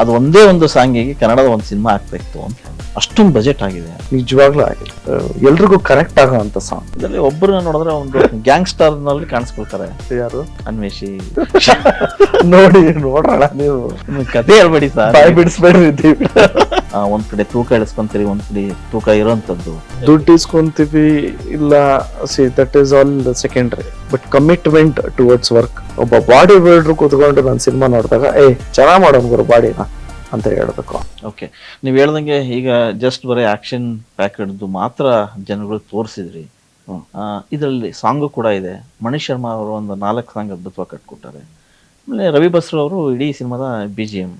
ಅದು ಒಂದೇ ಒಂದು ಸಾಂಗಿಗೆ ಕನ್ನಡದ ಒಂದು ಸಿನಿಮಾ ಆಗ್ಬೇಕು ಅಂತ. ಅಷ್ಟೊಂದು ಬಜೆಟ್ ಆಗಿದೆ. ನಿಜವಾಗ್ಲೂ ಆಗಿದೆ. ಎಲ್ರಿಗೂ ಕರೆಕ್ಟ್ ಆಗುವಂತ ಸಾಂಗ್ ಇದರಲ್ಲಿ ಒಬ್ಬರನ್ನ ನೋಡಿದ್ರೆ ಒಂದು ಗ್ಯಾಂಗ್ಸ್ಟರ್ನಲ್ಲಿ ಕಾಣಿಸ್ಕೊಳ್ತಾರೆ. ಯಾರು? ಅನ್ವೇಷಿ. ನೋಡಿ ನೋಡೋಣ ನೀವು. ಕತೆ ಹೇಳ್ಬೇಡಿ ಸರ್. ಬಿಡಿಸ್ಬೇಡ್ರಿ ಒಂದ್ ಕಡೆ ತೂಕ ಇಳಿಸ್ಕೊಂತೀರಿ ಒಂದ್ ಕಡೆ ತೂಕ ಇರೋಂಥದ್ದು ದುಡ್ಡು ಇಸ್ಕೊಂತೀವಿ ಇಲ್ಲ see that is all secondary but commitment towards work ಒಬ್ಬ ಬಾಡಿ ಬಿಲ್ಡರ್ ಕೂತ್ಕೊಂಡು ನಾನು ಸಿನಿಮಾ ನೋಡಿದಾಗ ಏ ಚೆನ್ನಾಗಿ ಮಾಡೋನ್ ಗುರು ಬಾಡಿನ ಅಂತ ಹೇಳಬೇಕು. ಓಕೆ ನೀವು ಹೇಳ್ದಂಗೆ ಈಗ ಜಸ್ಟ್ ಬರೀ ಆಕ್ಷನ್ ಪ್ಯಾಕೆಡ್ದು ಮಾತ್ರ ಜನಗಳು ತೋರಿಸಿದ್ರಿ. ಇದರಲ್ಲಿ ಸಾಂಗು ಕೂಡ ಇದೆ. ಮಣಿ ಶರ್ಮಾ ಅವರು ಒಂದು ನಾಲ್ಕು ಸಾಂಗ್ ಅದ್ಭುತವಾಗಿ ಕಟ್ಕೊಟ್ಟಾರೆ. ಆಮೇಲೆ ರವಿ ಬಸ್ರು ಅವರು ಇಡೀ ಸಿನಿಮಾದ ಬಿ ಜಿ ಎಂ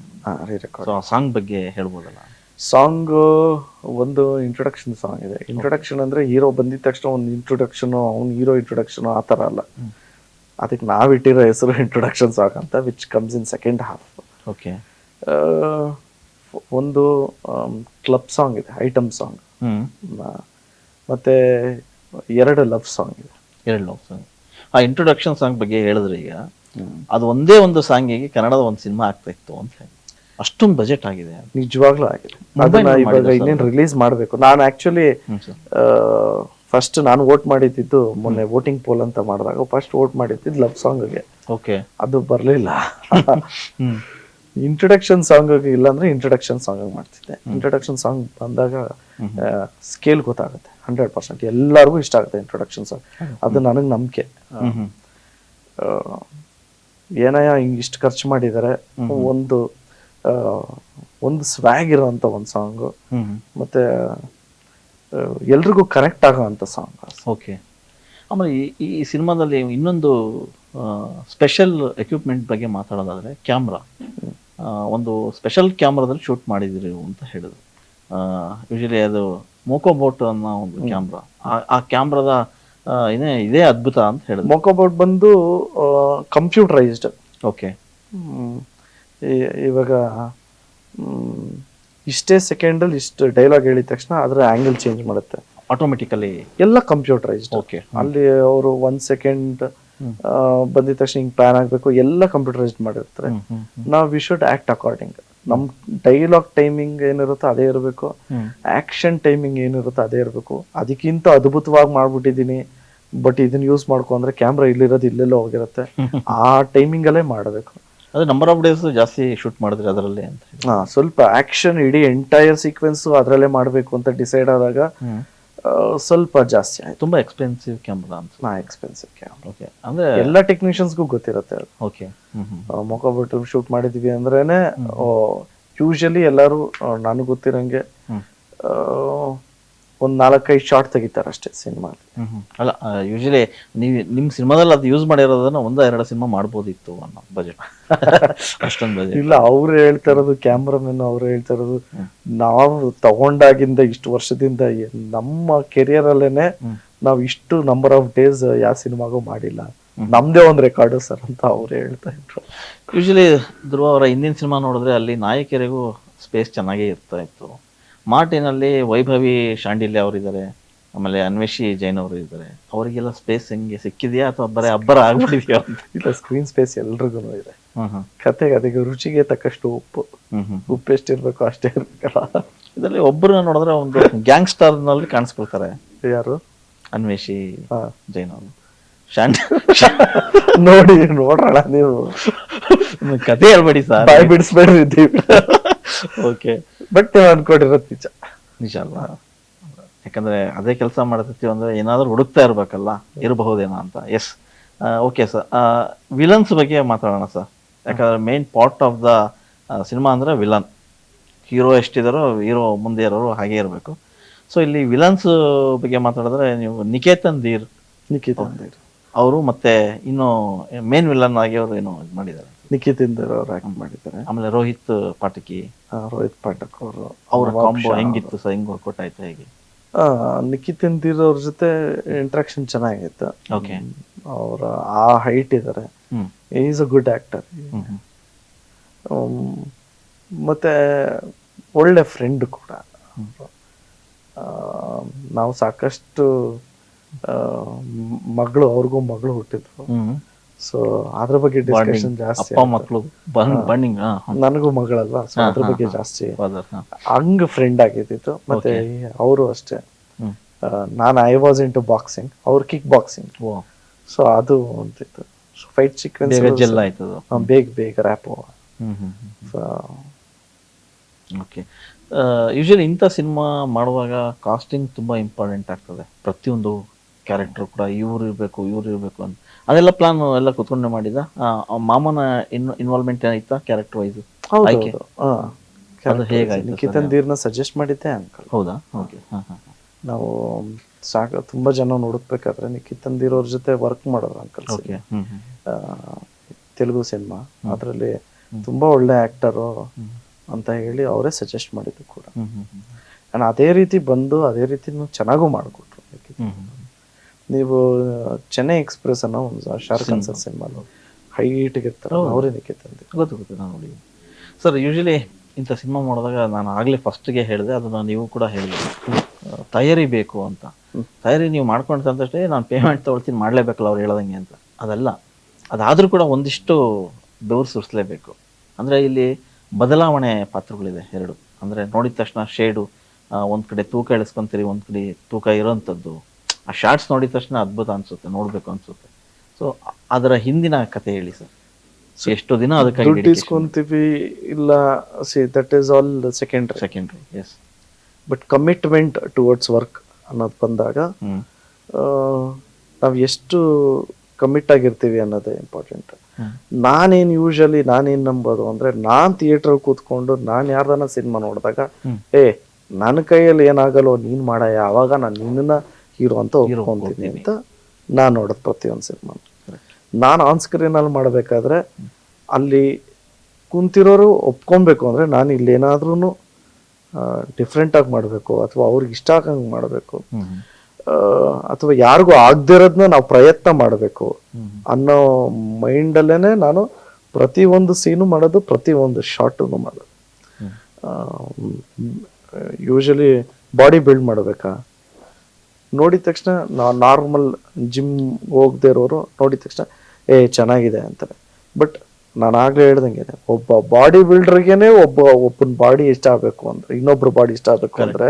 ಸಾಂಗ್ ಬಗ್ಗೆ ಹೇಳ್ಬೋದಲ್ಲ? ಸಾಂಗ್ ಒಂದು ಇಂಟ್ರೊಡಕ್ಷನ್ ಸಾಂಗ್ ಇದೆ. ಇಂಟ್ರೊಡಕ್ಷನ್ ಅಂದ್ರೆ ಹೀರೋ ಬಂದಿದ ತಕ್ಷಣ ಒಂದು ಇಂಟ್ರೊಡಕ್ಷನ್ ಅವ್ನು ಹೀರೋ ಇಂಟ್ರೊಡಕ್ಷನ್ ಆ ಥರ ಅಲ್ಲ. ಅದಕ್ಕೆ ನಾವಿಟ್ಟಿರೋ ಹೆಸರು ಇಂಟ್ರೊಡಕ್ಷನ್ ಸಾಂಗ್ ಅಂತ which comes in second half okay ಒಂದು ಕ್ಲಬ್ ಸಾಂಗ್ ಇದೆ ಐಟಮ್ ಸಾಂಗ್ ಮತ್ತೆ ಎರಡು ಲವ್ ಸಾಂಗ್ ಇದೆ. ಎರಡು ಲವ್ ಸಾಂಗ್ ಆ ಇಂಟ್ರೊಡಕ್ಷನ್ ಸಾಂಗ್ ಬಗ್ಗೆ ಹೇಳಿದ್ರೆ ಈಗ ಅದು ಒಂದೇ ಒಂದು ಸಾಂಗಿಗೆ ಕನ್ನಡದ ಒಂದು ಸಿನಿಮಾ ಆಗ್ಬೇಕಿತ್ತು ಅಂತ ಅಷ್ಟೊಂದು ಬಜೆಟ್ ಆಗಿದೆ. ನಿಜವಾಗ್ಲೂ ಆಗಿದೆ. ಅದನ್ನ ಇವಾಗ ಇನ್ನೇನು ರಿಲೀಸ್ ಮಾಡಬೇಕು. ನಾನು ಆಕ್ಚುಲಿ ಫಸ್ಟ್ ನಾನು ವೋಟ್ ಮಾಡಿದ್ದು ಮೊನ್ನೆ ವೋಟಿಂಗ್ ಪೋಲ್ ಅಂತ ಮಾಡಿದಾಗ ಫಸ್ಟ್ ವೋಟ್ ಮಾಡಿದ್ದು ಲವ್ ಸಾಂಗ್ಗೆ ಓಕೆ ಅದು ಬರಲಿಲ್ಲ. ಇಂಟ್ರಡಕ್ಷನ್ ಸಾಂಗ್ ಇಲ್ಲ ಅಂದ್ರೆ ಇಂಟ್ರೊಡಕ್ಷನ್ ಸಾಂಗ್ ಮಾಡ್ತಿದ್ದೆ. ಇಂಟ್ರಡಕ್ಷನ್ ಸಾಂಗ್ ಬಂದಾಗ ಸ್ಕೇಲ್ ಗೊತ್ತಾಗುತ್ತೆ. ಹಂಡ್ರೆಡ್ ಪರ್ಸೆಂಟ್ ಎಲ್ಲರಿಗೂ ಇಷ್ಟ ಆಗುತ್ತೆ ಇಂಟ್ರೊಡಕ್ಷನ್ ಸಾಂಗ್ ಅದು ನನಗೆ ನಂಬಿಕೆ. ಏನಯ್ಯ ಹಿಂಗ್ ಇಷ್ಟು ಖರ್ಚು ಮಾಡಿದ್ದಾರೆ ಒಂದು ಒಂದು ಸ್ವ್ಯಾಗ್ ಇರೋಂಥ ಒಂದು ಸಾಂಗು ಮತ್ತೆ ಎಲ್ರಿಗೂ ಕರೆಕ್ಟ್ ಆಗೋವಂಥ ಸಾಂಗ್ ಓಕೆ ಆಮೇಲೆ ಈ ಈ ಸಿನಿಮಾದಲ್ಲಿ ಇನ್ನೊಂದು ಸ್ಪೆಷಲ್ ಎಕ್ವಿಪ್ಮೆಂಟ್ ಬಗ್ಗೆ ಮಾತಾಡೋದಾದ್ರೆ ಕ್ಯಾಮ್ರಾ ಒಂದು ಸ್ಪೆಷಲ್ ಕ್ಯಾಮ್ರಾದಲ್ಲಿ ಶೂಟ್ ಮಾಡಿದಿರಿ ಅಂತ ಹೇಳಿದ್ರು. ಯೂಶಲಿ ಅದು ಮೋಕೋಬೋಟ್ ಅನ್ನೋ ಒಂದು ಕ್ಯಾಮ್ರಾ ಆ ಕ್ಯಾಮ್ರಾದ ಏನೇ ಇದೇ ಅದ್ಭುತ ಅಂತ ಹೇಳಿದ್ರು. ಮೋಕೋಬೋಟ್ ಬಂದು ಕಂಪ್ಯೂಟರೈಸ್ಡ್ ಓಕೆ ಇವಾಗ ಇಷ್ಟೇ ಸೆಕೆಂಡಲ್ಲಿ ಇಷ್ಟು ಡೈಲಾಗ್ ಹೇಳಿದ ತಕ್ಷಣ ಅದರ ಆಂಗಲ್ ಚೇಂಜ್ ಮಾಡುತ್ತೆ. ಆಟೋಮೆಟಿಕಲಿ ಎಲ್ಲ ಕಂಪ್ಯೂಟರೈಸ್ಡ್ ಓಕೆ ಅಲ್ಲಿ ಅವರು ಒನ್ ಸೆಕೆಂಡ್ ಬಂದಿದ ತಕ್ಷಣ ಹಿಂಗೆ ಪ್ಲಾನ್ ಆಗಬೇಕು ಎಲ್ಲ ಕಂಪ್ಯೂಟರೈಸ್ಡ್ ಮಾಡಿರ್ತಾರೆ. ನಾವು ವಿ ಶುಡ್ ಆಕ್ಟ್ ಅಕಾರ್ಡಿಂಗ್ ನಮ್ ಡೈಲಾಗ್ ಟೈಮಿಂಗ್ ಏನಿರುತ್ತೋ ಅದೇ ಇರಬೇಕು. ಆ್ಯಕ್ಷನ್ ಆಕ್ಷನ್ ಟೈಮಿಂಗ್ ಏನಿರುತ್ತೋ ಅದೇ ಇರಬೇಕು. ಅದಕ್ಕಿಂತ ಅದ್ಭುತವಾಗಿ ಮಾಡಿಬಿಟ್ಟಿದ್ದೀನಿ. ಬಟ್ ಇದನ್ನ ಯೂಸ್ ಮಾಡ್ಕೊಂಡ್ರೆ ಕ್ಯಾಮ್ರಾ ಇಲ್ಲಿರೋದು ಇಲ್ಲೆಲ್ಲೋ ಹೋಗಿರುತ್ತೆ. ಆ ಟೈಮಿಂಗಲ್ಲೇ ಮಾಡಬೇಕು. ಅದು ನಂಬರ್ ಆಫ್ ಡೇಸ್ ಜಾಸ್ತಿ ಶೂಟ್ ಮಾಡಿದ್ರೆ ಅದರಲ್ಲಿ ಅಂತ ಹಾ ಸ್ವಲ್ಪ ಆಕ್ಷನ್ ಇಡೀ ಎಂಟೈರ್ ಸೀಕ್ವೆನ್ಸ್ ಅದ್ರಲ್ಲೇ ಮಾಡಬೇಕು ಅಂತ ಡಿಸೈಡ್ ಆದಾಗ ಆ, ಸ್ವಲ್ಪ ಜಾಸ್ತಿ ಆಯ್ತು. ತುಂಬಾ ಎಕ್ಸ್ಪೆನ್ಸಿವ್ ಕ್ಯಾಮ್ರಾ ಅಂತ. ನಾ ಎಕ್ಸ್ಪೆನ್ಸಿವ್ ಕ್ಯಾಮ್ರಾ ಓಕೆ ಅಂದ್ರೆ ಎಲ್ಲ ಟೆಕ್ನಿಷಿಯನ್ಸ್ಗೂ ಗೊತ್ತಿರುತ್ತೆ ಅದು. ಓಕೆ ಹ್ಮ್ ಹ್ಮ್. ಶೂಟ್ ಮಾಡಿದೀವಿ ಅಂದ್ರೇನೆ ಯೂಶಲಿ ಎಲ್ಲರೂ ನನಗೆ ಗೊತ್ತಿರಂಗೆ ಹ್ಮ್. ಆ, ಒಂದ್ ನಾಲ್ಕೈದು ಶಾರ್ಟ್ ತೆಗಿತಾರೆ ಅಷ್ಟೇ ಸಿನಿಮಾ. ಅಲ್ಲ. ಯೂಶಲಿ ನೀವು ನಿಮ್ಮ ಸಿನಿಮಾದಲ್ಲಿ ಅದು ಯೂಸ್ ಮಾಡಿರೋದನ್ನ ಒಂದ ಎರಡು ಸಿನಿಮಾ ಮಾಡ್ಬೋದಿತ್ತು ಅನ್ನೋ ಬಜೆಟ್ ಅಷ್ಟೊಂದು ಬಜೆಟ್ ಇಲ್ಲ ಅವ್ರು ಹೇಳ್ತಾ ಇರೋದು ಕ್ಯಾಮ್ರಾಮನ್ ಅವ್ರು ಹೇಳ್ತಾ ಇರೋದು ನಾವು ತಗೊಂಡಾಗಿಂದ ಇಷ್ಟು ವರ್ಷದಿಂದ ನಮ್ಮ ಕೆರಿಯರ್ ಅಲ್ಲೇನೆ ಹ್ಮ್. ನಾವು ಇಷ್ಟು ನಂಬರ್ ಆಫ್ ಡೇಸ್ ಯಾವ ಸಿನಿಮಾಗೂ ಮಾಡಿಲ್ಲ. ನಮ್ದೇ ಒಂದ್ ರೆಕಾರ್ಡು ಸರ್ ಅಂತ ಅವ್ರು ಹೇಳ್ತಾ ಇದ್ರು. ಯೂಶಲಿ ಧ್ರುವ ಅವರ ಹಿಂದಿನ ಸಿನಿಮಾ ನೋಡಿದ್ರೆ ಅಲ್ಲಿ ನಾಯಕಿಯರಿಗೂ ಸ್ಪೇಸ್ ಚೆನ್ನಾಗೇ ಇರ್ತಾ ಇತ್ತು. ಮಾರ್ಟಿನಲ್ಲಿ ವೈಭವಿ ಶಾಂಡಿಲ್ಯ ಅವರಿದ್ದಾರೆ ಆಮೇಲೆ ಅನ್ವೇಷಿ ಜೈನ್ ಅವರು ಇದ್ದಾರೆ. ಅವರಿಗೆಲ್ಲ ಸ್ಪೇಸ್ ಹೆಂಗೆ ಸಿಕ್ಕಿದೆಯಾ ಅಥವಾ ಬರೀ ಅಬ್ಬರ ಆಗ್ಬಿಟ್ಟಿದೆಯಾ ಇಲ್ಲ ಸ್ಕ್ರೀನ್ ಸ್ಪೇಸ್ ಎಲ್ರಿಗೂ ಇದೆ. ಕತೆಗೆ ಅದಕ್ಕೆ ರುಚಿಗೆ ತಕ್ಕಷ್ಟು ಉಪ್ಪು. ಹ್ಮ್ ಹ್ಮ್. ಉಪ್ಪು ಎಷ್ಟಿರ್ಬೇಕು ಅಷ್ಟೇ ಇರ್ಬೇಕಲ್ಲ. ಇದರಲ್ಲಿ ಒಬ್ಬರನ್ನ ನೋಡಿದ್ರೆ ಒಂದು ಗ್ಯಾಂಗ್ಸ್ಟರ್ನಲ್ಲಿ ಕಾಣಿಸ್ಕೊಳ್ತಾರೆ. ಯಾರು? ಅನ್ವೇಷಿ. ಜೈನ್ ಅವರು. ಶಾಂಡಿ ನೋಡಿ ನೋಡ್ರಣ ನೀವು. ಕತೆ ಹೇಳ್ಬೇಡಿ ಸರ್. ಬಾಯ್ ಬಿಡಿಸ್ಬೇಡ್ರಿ ಓಕೆ ಬಟ್ ನೀವು ಅನ್ಕೊಂಡಿರೋದು ನಿಜ ನಿಜ ಅಲ್ಲ ಯಾಕಂದ್ರೆ ಅದೇ ಕೆಲಸ ಮಾಡ್ತಿರ್ತೀವಿ ಅಂದ್ರೆ ಏನಾದ್ರೂ ಹುಡುಕ್ತಾ ಇರ್ಬೇಕಲ್ಲ ಇರಬಹುದೇನೋ ಅಂತ. ಎಸ್ ಓಕೆ ಸರ್ ವಿಲನ್ಸ್ ಬಗ್ಗೆ ಮಾತಾಡೋಣ ಸರ್ ಯಾಕಂದ್ರೆ main part of the cinema ಅಂದ್ರೆ ವಿಲನ್ ಹೀರೋ ಎಷ್ಟಿದಾರೋ ಹೀರೋ ಮುಂದೆ ಇರೋರು ಹಾಗೆ ಇರಬೇಕು. ಸೊ ಇಲ್ಲಿ ವಿಲನ್ಸ್ ಬಗ್ಗೆ ಮಾತಾಡಿದ್ರೆ ನೀವು ನಿಕೇತನ್ ದೀರ್. ನಿಕೇತನ್ ಅಂದಿರು ಅವರು ಮತ್ತೆ ಇನ್ನು ಮೇನ್ ವಿಲನ್ ಆಗಿ ಅವರು ಏನೋ ಇದ್ ಮಾಡಿದ್ದಾರೆ. ನಿಖಿತ್ ಇಂದರ್ ಅವ್ರು ಆಕ್ಟ್ ಮಾಡಿದ್ದಾರೆ. ಆಮೇಲೆ ರೋಹಿತ್ ಪಾಟಕಿ. ಆ, ರೋಹಿತ್ ಪಾಠಕ್ ಅವರು. ಅವರ ಕಾಂಬೋ ಹೆಂಗಿತ್ತು ಸರ್? ಹೆಂಗ್ ವರ್ಕೌಟ್ ಆಯ್ತು ಹೇಗೆ? ನಿಖಿತ್ ಇಂದಿರ್ ಅವ್ರ ಜೊತೆ ಇಂಟ್ರಾಕ್ಷನ್ ಚೆನ್ನಾಗಿತ್ತು ಓಕೆ ಅವರ ಆ ಹೈಟ್ ಇದ್ದಾರೆ ಹ್ಮ್. Is a good actor hmm hmm. ಮತ್ತೆ ಒಳ್ಳೆ ಫ್ರೆಂಡ್ ಕೂಡ. ಆ, ನಾವು ಸಾಕಷ್ಟು ಮಗಳು ಅವ್ರಿಗೂ ಮಗಳು ಹುಟ್ಟಿದ್ರು. ಸೊ ಅದ್ರ ಬಗ್ಗೆ ಡಿಸ್ಕಷನ್ ಜಾಸ್ತಿ ಅಪ್ಪ ಮಕ್ಕಳು ಬಂಡಿಂಗ್ ನನಗೂ ಮಗಳಲ್ವಾ? ಸೊ ಅದ್ರ ಬಗ್ಗೆ ಜಾಸ್ತಿ ಹಂಗ ಫ್ರೆಂಡ್ ಆಗಿದ್ದಿತ್ತು. ಮತ್ತೆ ಅವರು ಅಷ್ಟೇ. ನಾನು I was in to boxing ಅವ್ರು ಕಿಕ್ ಬಾಕ್ಸಿಂಗ್ ಸೊ ಅದು ಅಂತಿತ್ತು. ಸೊ ಫೈಟ್ ಸೀಕ್ವೆನ್ಸ್ ಬೇಗ ಜೆಲ್ ಆಯ್ತದು ಬೇಗ ಬೇಗ ರ್ಯಾಪ್ ಓಕೆ ಯೂಶಲಿ ಇಂಥ ಸಿನಿಮಾ ಮಾಡುವಾಗ ಕಾಸ್ಟಿಂಗ್ ತುಂಬ ಇಂಪಾರ್ಟೆಂಟ್ ಆಗ್ತದೆ. ಪ್ರತಿಯೊಂದು ಕ್ಯಾರೆಕ್ಟರ್ ಕೂಡ ಇವ್ರು ಇರಬೇಕು ಇವ್ರು ಇರಬೇಕು ಅಂತ. ಅದೆಲ್ಲ ಪ್ಲಾನ್ ಎಲ್ಲ ಕುತ್ಕೊಂಡೆ ಮಾಡಿದ. ಮಾಮನ ಇನ್ ಇನ್ವಾಲ್ವ್ಮೆಂಟ್ ಏನಾಯ್ತಾ ಕ್ಯಾರೆಕ್ಟರ್ ವೈಸ್ ಆಯ್ಕೆ? ಅದು ಹೇಗಾಯ್ತು ನಿಖಿತನ್ ದೀರ್ನ ಸಜೆಸ್ಟ್ ಮಾಡಿದ್ದೆ ಅಂಕಲ್ ಹೌದಾ? ಓಕೆ ನಾವು ಸಾಕ ತುಂಬಾ ಜನ ಹುಡುಕ್ಬೇಕಾದ್ರೆ ನಿಖಿತನ್ ದೀರ್ ಅವ್ರ ಜೊತೆ ವರ್ಕ್ ಮಾಡೋರು ಅಂಕಲ್ ತೆಲುಗು ಸಿನಿಮಾ. ಅದರಲ್ಲಿ ತುಂಬಾ ಒಳ್ಳೆ ಆಕ್ಟರು ಅಂತ ಹೇಳಿ ಅವರೇ ಸಜೆಸ್ಟ್ ಮಾಡಿದ್ರು ಕೂಡ. ಅದೇ ರೀತಿ ಬಂದು ಅದೇ ರೀತಿ ಚೆನ್ನಾಗೂ ಮಾಡಿಕೊಟ್ರು ನೀವು ಚೆನ್ನೈ ಎಕ್ಸ್ಪ್ರೆಸ್ ಅನ್ನೋ ಒಂದು ಶಾರ್ಕ್ ಕನ್ಸರ್ ಸರ್ ಸಿನಿಮಾ ಹೈಟ್ ಇರ್ತಾರೆ ಅವರೇ ತಂದೆ ಗೊತ್ತು ಗೊತ್ತು ನಾನು ನೋಡಿ. ಸರ್ ಯೂಶಲಿ ಇಂಥ ಸಿನಿಮಾ ಮಾಡಿದಾಗ ನಾನು ಆಗಲೇ ಫಸ್ಟ್ಗೆ ಹೇಳಿದೆ ಅದನ್ನು ನೀವು ಕೂಡ ಹೇಳಿದೆ. ತಯಾರಿ ಬೇಕು ಅಂತ. ತಯಾರಿ ನೀವು ಮಾಡ್ಕೊಂಡು ತಂದಷ್ಟೇ ನಾನು ಪೇಮೆಂಟ್ ತೊಗೊಳ್ತೀನಿ ಮಾಡಲೇಬೇಕಲ್ಲ ಅವ್ರು ಹೇಳ್ದಂಗೆ ಅಂತ. ಅದಲ್ಲ ಅದಾದರೂ ಕೂಡ ಒಂದಿಷ್ಟು ಬೆವರು ಸುರಿಸಲೇಬೇಕು. ಅಂದರೆ ಇಲ್ಲಿ ಬದಲಾವಣೆ ಪಾತ್ರಗಳಿದೆ ಎರಡು. ಅಂದರೆ ನೋಡಿದ ತಕ್ಷಣ ಶೇಡು ಒಂದು ಕಡೆ ತೂಕ ಇಳಿಸ್ಕೊಂತೀರಿ ಒಂದು ಕಡೆ ತೂಕ ಇರೋಂಥದ್ದು. ಆ ಶಾರ್ಟ್ಸ್ ನೋಡಿದ ತಕ್ಷಣ ಅದ್ಭುತ ಅನ್ಸುತ್ತೆ ನೋಡಬೇಕು ಅನ್ಸುತ್ತೆ. ಸೊ ಅದರ ಹಿಂದಿನ ಕತೆ ಹೇಳಿ ಸರ್. ಎಷ್ಟು ದಿನ ಅದಕ್ಕೆ ಇಸ್ಕೊಂತೀವಿ ಇಲ್ಲ see that is all secondary secondary yes but commitment towards work ಅನ್ನೋದು ಬಂದಾಗ ನಾವು ಎಷ್ಟು ಕಮಿಟ್ ಆಗಿರ್ತೀವಿ ಅನ್ನೋದೇ ಇಂಪಾರ್ಟೆಂಟ್. ನಾನೇನು ಯೂಶಲಿ ನಾನೇನು ನಂಬೋದು ಅಂದ್ರೆ ನಾನು ಥಿಯೇಟರ್ ಕೂತ್ಕೊಂಡು ನಾನು ಯಾರ್ದಾನ ಸಿನಿಮಾ ನೋಡಿದಾಗ. ಏ ನನ್ನ ಕೈಯಲ್ಲಿ ಏನಾಗಲ್ಲೋ ನೀನು ಮಾಡಯ್ಯ ಅವಾಗ ನಾನು ನಿನ್ನ ಹೀರೋ ಅಂತ ಒಪ್ಕೊಂತೀನಿ ಅಂತ ನಾನು ನೋಡೋದು ಪ್ರತಿಯೊಂದು ಸಿನಿಮಾ ನಾನು ಆನ್ ಸ್ಕ್ರೀನಲ್ಲಿ ಮಾಡಬೇಕಾದ್ರೆ ಅಲ್ಲಿ ಕುಂತಿರೋರು ಒಪ್ಕೊಬೇಕು ಅಂದರೆ ನಾನು ಇಲ್ಲೇನಾದ್ರೂ ಡಿಫ್ರೆಂಟಾಗಿ ಡಿಫ್ರೆಂಟ್ ಆಗಿ ಮಾಡಬೇಕು ಅಥವಾ ಅವ್ರಿಗೆ ಇಷ್ಟ ಆಗಂಗೆ ಮಾಡಬೇಕು. ಅಥವಾ ಯಾರಿಗೂ ಆಗದೇ ಇರೋದನ್ನ ನಾವು ಪ್ರಯತ್ನ ಮಾಡಬೇಕು. ಅನ್ನೋ ಮೈಂಡಲ್ಲೇ ನಾನು ಪ್ರತಿ ಒಂದು ಸೀನು ಮಾಡೋದು ಪ್ರತಿ ಒಂದು ಶಾರ್ಟನ್ನು ಮಾಡೋದು. ಯೂಶಲಿ ಬಾಡಿ ಬಿಲ್ಡ್ ಮಾಡಬೇಕಾ ನೋಡಿದ ತಕ್ಷಣ ನಾರ್ಮಲ್ ಜಿಮ್ ಹೋಗದೆ ಇರೋರು ನೋಡಿದ ತಕ್ಷಣ ಏ ಚೆನ್ನಾಗಿದೆ ಅಂತಾರೆ. ಬಟ್ ನಾನು ಆಗ್ಲೇ ಹೇಳ್ದಂಗೆ ಒಬ್ಬ ಬಾಡಿ ಬಿಲ್ಡರ್ಗೆನೆ ಒಬ್ಬ ಒಬ್ಬನ ಬಾಡಿ ಇಷ್ಟ ಆಗಬೇಕು ಅಂದ್ರೆ ಇನ್ನೊಬ್ಬರ ಬಾಡಿ ಇಷ್ಟ ಆಗಬೇಕು ಅಂದ್ರೆ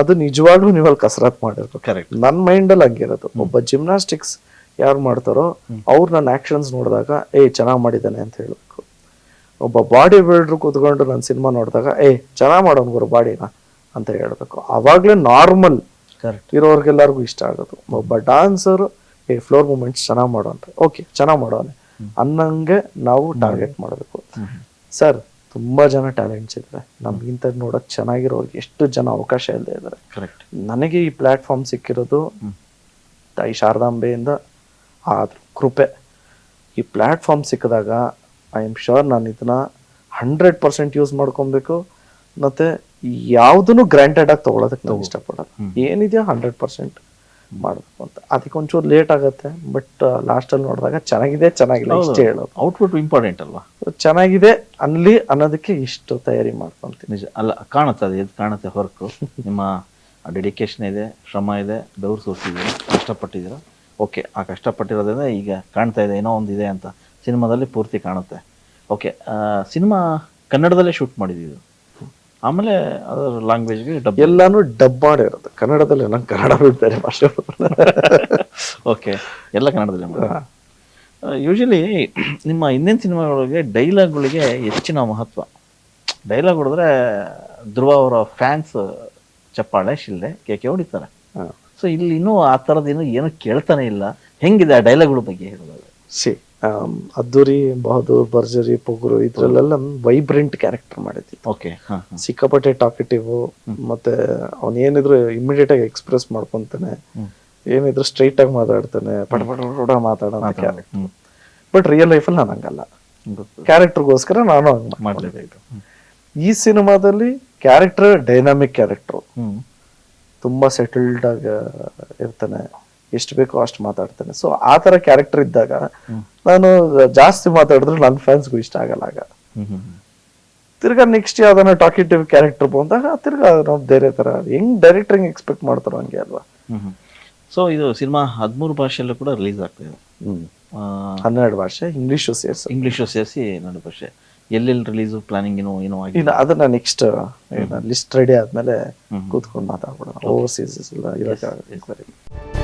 ಅದು ನಿಜವಾಗ್ಲೂ ನೀವಲ್ಲಿ ಕಸರತ್ ಮಾಡಿರ್ಬೇಕು. ಕರೆಕ್ಟ್ ನನ್ನ ಮೈಂಡಲ್ಲಿ ಹಂಗಿರೋದು. ಒಬ್ಬ ಜಿಮ್ನಾಸ್ಟಿಕ್ಸ್ ಯಾರು ಮಾಡ್ತಾರೋ ಅವ್ರು ನನ್ನ ಆಕ್ಷನ್ಸ್ ನೋಡಿದಾಗ ಏ ಚೆನ್ನಾಗಿ ಮಾಡಿದ್ದಾನೆ ಅಂತ ಹೇಳಬೇಕು. ಒಬ್ಬ ಬಾಡಿ ಬಿಲ್ಡರ್ ಕೂತ್ಕೊಂಡು ನನ್ನ ಸಿನಿಮಾ ನೋಡಿದಾಗ ಏ ಚೆನ್ನಾಗಿ ಮಾಡೋನ್ಗೋರು ಬಾಡಿನ ಅಂತ ಹೇಳಬೇಕು. ಆವಾಗಲೇ ನಾರ್ಮಲ್ ಇರೋರ್ಗೆಲ್ಲರಿಗೂ ಇಷ್ಟ ಆಗೋದು. ಒಬ್ಬ ಡಾನ್ಸರ್ ಏ ಫ್ಲೋರ್ ಮೂಮೆಂಟ್ಸ್ ಚೆನ್ನಾಗಿ ಮಾಡೋಣ ಓಕೆ ಚೆನ್ನಾಗಿ ಮಾಡೋಣ ಅನ್ನಂಗೆ ನಾವು ಟಾರ್ಗೆಟ್ ಮಾಡಬೇಕು. ಸರ್ ತುಂಬಾ ಜನ ಟ್ಯಾಲೆಂಟ್ಸ್ ಇದ್ದಾರೆ ನಮ್ಗಿಂತ ನೋಡಕ್ ಚೆನ್ನಾಗಿರೋರ್ಗೆ ಎಷ್ಟು ಜನ ಅವಕಾಶ ಇಲ್ಲದೆ ಇದ್ದಾರೆ ಕರೆಕ್ಟ್ ನನಗೆ ಈ ಪ್ಲಾಟ್ಫಾರ್ಮ್ ಸಿಕ್ಕಿರೋದು ತಾಯಿ ಶಾರದಾಂಬೆಯಿಂದ ಆ ಕೃಪೆ. ಈ ಪ್ಲಾಟ್ಫಾರ್ಮ್ ಸಿಕ್ಕಿದಾಗ ಐ ಆಮ್ ಶೋರ್ ನಾನು ಇದನ್ನ ಹಂಡ್ರೆಡ್ ಪರ್ಸೆಂಟ್ ಯೂಸ್ ಮಾಡ್ಕೊಬೇಕು. ಮತ್ತೆ ಯಾವುದನ್ನು ಗ್ರಾಂಟೆಡ್ ಆಗಿ ತಗೊಳೋದಕ್ಕೆ ನಾವು ಇಷ್ಟಪಡಲ್ಲ. ಏನಿದೆಯೋ ಹಂಡ್ರೆಡ್ ಪರ್ಸೆಂಟ್ ಮಾಡಬೇಕು ಅಂತ. ಅದಕ್ಕೆ ಒಂಚೂರು ಲೇಟ್ ಆಗುತ್ತೆ ಬಟ್ ಲಾಸ್ಟಲ್ಲಿ ನೋಡಿದಾಗ ಚೆನ್ನಾಗಿದೆ ಚೆನ್ನಾಗಿಲ್ಲ ಇಷ್ಟೇ ಹೇಳೋದು. ಔಟ್ಪುಟ್ ಇಂಪಾರ್ಟೆಂಟ್ ಅಲ್ವಾ? ಚೆನ್ನಾಗಿದೆ ಅಲ್ಲಿ ಅನ್ನೋದಕ್ಕೆ ಇಷ್ಟು ತಯಾರಿ ಮಾಡ್ಕೊಂತೀನಿ ನಿಜ. ಅಲ್ಲ ಕಾಣುತ್ತೆ ಅದು ಎದ್ದು ಕಾಣುತ್ತೆ ಹೊರಕು. ನಿಮ್ಮ ಡೆಡಿಕೇಶನ್ ಇದೆ ಶ್ರಮ ಇದೆ ಬೆವರು ಸುರಿಸಿದ್ದೀರಾ ಕಷ್ಟಪಟ್ಟಿದ್ದೀರ? ಓಕೆ ಆ ಕಷ್ಟಪಟ್ಟಿರೋದ್ರಿಂದ ಈಗ ಕಾಣ್ತಾ ಇದೆ ಏನೋ ಒಂದು ಇದೆ ಅಂತ. ಸಿನಿಮಾದಲ್ಲಿ ಪೂರ್ತಿ ಕಾಣುತ್ತೆ. ಓಕೆ ಸಿನಿಮಾ ಕನ್ನಡದಲ್ಲೇ ಶೂಟ್ ಮಾಡಿದ್ದು ಆಮೇಲೆ ಅದರ ಲ್ಯಾಂಗ್ವೇಜ್ಗೆ ಡಬ್ ಎಲ್ಲಾನು ಡಬ್ ಮಾಡಿರೋದು ಕನ್ನಡದಲ್ಲಿ ನಂಗೆ ಕನ್ನಡ ಬಿಡ್ತಾರೆ ಭಾಷೆ ಓಕೆ ಎಲ್ಲ ಕನ್ನಡದಲ್ಲಿ ಯೂಶಲಿ ನಿಮ್ಮ ಹಿಂದಿನ ಸಿನಿಮಾಗಳಿಗೆ ಡೈಲಾಗ್ಗಳಿಗೆ ಹೆಚ್ಚಿನ ಮಹತ್ವ. ಡೈಲಾಗ್ ಹೊಡೆದ್ರೆ ಧ್ರುವ ಅವರ ಫ್ಯಾನ್ಸ್ ಚಪ್ಪಾಳೆ ಶಿಲ್ಲೆ ಕೇಕೆ ಹೊಡಿತಾರೆ. ಸೊ ಇಲ್ಲಿ ಇನ್ನೂ ಆ ಥರದ್ದು ಇನ್ನೂ ಏನು ಕೇಳ್ತಾನೆ ಇಲ್ಲ. ಹೆಂಗಿದೆ ಆ ಡೈಲಾಗ್ಗಳ ಬಗ್ಗೆ ಹೇಳೋದು ಸಿ. ಅದ್ದೂರಿ ಬಹದ್ದೂರ್ ಭರ್ಜರಿ ಪೊಗರು ಇದ್ರಲ್ಲೆಲ್ಲ ವೈಬ್ರೆಂಟ್ ಕ್ಯಾರೆಕ್ಟರ್ ಮಾಡಿದ್ವಿ. ಓಕೆ ಸಿಕ್ಕಾಪಟ್ಟೆ ಟಾಕೆಟಿವ್ ಮತ್ತೆ ಅವನ್ ಏನಿದ್ರು ಇಮಿಡಿಯೇಟ್ ಆಗಿ ಎಕ್ಸ್ಪ್ರೆಸ್ ಮಾಡ್ಕೊಂತಾನೆ ಏನಿದ್ರು ಸ್ಟ್ರೈಟ್ ಆಗಿ ಮಾತಾಡ್ತಾನೆ ಪಟ ಪಟ ಮಾತಾಡೋ ಕ್ಯಾರೆಕ್ಟರ್ ಬಟ್ ರಿಯಲ್ ಲೈಫಲ್ಲಿ ನಾನು ಹಂಗಲ್ಲ ಕ್ಯಾರೆಕ್ಟರ್ಗೋಸ್ಕರ ನಾನು ಹಂಗ್ ಈ ಸಿನಿಮಾದಲ್ಲಿ ಕ್ಯಾರೆಕ್ಟರ್ ಡೈನಾಮಿಕ್ ಕ್ಯಾರೆಕ್ಟರ್ ತುಂಬಾ ಸೆಟಲ್ಡ್ ಆಗಿ ಇರ್ತಾನೆ. ಎಷ್ಟು ಬೇಕೋ ಅಷ್ಟು ಮಾತಾಡ್ತೇನೆ. ಸೊ ಆ ತರ ಕ್ಯಾರೆಕ್ಟರ್ ಇದ್ದಾಗ ನಾನು ಜಾಸ್ತಿ ಮಾತಾಡಿದ್ರೆ ನನ್ನ ಫ್ಯಾನ್ಸ್ಗೂ ಇಷ್ಟ ಆಗಲ್ಲ ಆಗ. ತಿರ್ಗಾ ನೆಕ್ಸ್ಟ್ ಯಾವ್ದಾನ ಟಾಕಿಟಿವ್ ಕ್ಯಾರೆಕ್ಟರ್ ಬಂದಾಗ ತಿರ್ಗಾ ನಾವು ಬೇರೆ ತರ ಹೆಂಗ್ ಡೈರೆಕ್ಟರ್ ಎಕ್ಸ್ಪೆಕ್ಟ್ ಮಾಡ್ತಾರೋ ಹಂಗೆ ಅಲ್ವಾ. ಸೊ ಇದು ಸಿನಿಮಾ ಹದಿಮೂರು ಭಾಷೆಯಲ್ಲೂ ಕೂಡ ರಿಲೀಸ್ ಆಗ್ತಾ ಇದೆ. ಹನ್ನೆರಡು ಭಾಷೆ ಇಂಗ್ಲಿಷು ಸೇರ್ಸಿ. ಇಂಗ್ಲೀಷು ಸೇರಿಸಿ ಹನ್ನೆರಡು ಭಾಷೆ. ಎಲ್ಲೆಲ್ಲಿ ರಿಲೀಸು ಪ್ಲಾನಿಂಗ್ ಏನೋ ಏನೋ ಆಗಿ ಇನ್ನು ಅದನ್ನ ನೆಕ್ಸ್ಟ್ ಲಿಸ್ಟ್ ರೆಡಿ ಆದ್ಮೇಲೆ ಕೂತ್ಕೊಂಡು ಮಾತಾಡ್ಬಿಡೋಣ. ಓವರ್ಸೀಸ್ ಎಲ್ಲ ಇರೋಕ್ಕಾಗಲ್ಲ